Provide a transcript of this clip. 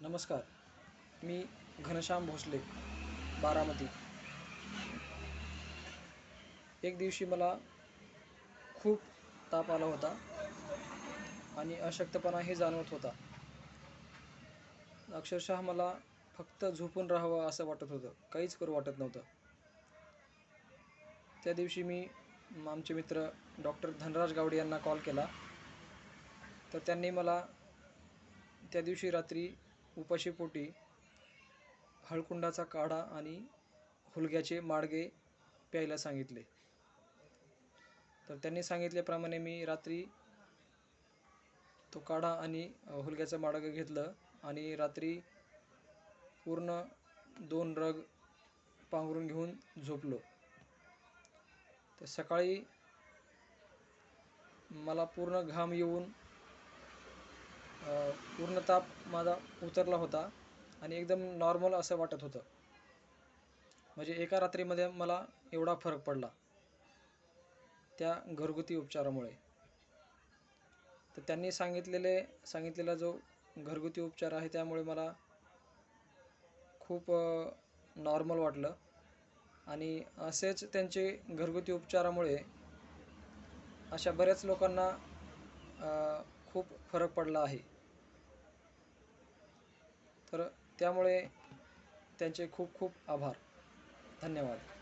नमस्कार मी घनश्याम भोसले बारामती. एक दिवशी मला खूप ताप आला होता आणि अशक्तपणाही जाणवत होता. अक्षरशः मला फक्त झोपून राहावं असं वाटत होतं काहीच करू वाटत नव्हतं. त्या दिवशी मी आमचे मित्र डॉक्टर धनराज गावडे यांना कॉल केला. तर त्यांनी मला त्या दिवशी रात्री उपाशीपोटी हळकुंडाचा काढा आणि हुलग्याचे माडगे प्यायला सांगितले. तर त्यांनी सांगितल्याप्रमाणे मी रात्री तो काढा आणि हुलग्याचं माडगं घेतलं आणि रात्री पूर्ण दोन रग पांघरून घेऊन झोपलो. तर सकाळी मला पूर्ण घाम येऊन पूर्ण ताप माझा उतरला होता आणि एकदम नॉर्मल असं वाटत होतं. म्हणजे एका रात्रीमध्ये मला एवढा फरक पडला. त्या घरगुती उपचारामुळे. तर त्यांनी सांगितलेले सांगितलेला जो घरगुती उपचार आहे त्यामुळे मला खूप नॉर्मल वाटलं. आणि असेच त्यांचे घरगुती उपचारामुळे अशा बऱ्याच लोकांना खूप फरक पडला आहे. तर त्यामुळे त्यांचे खूप खूप आभार. धन्यवाद.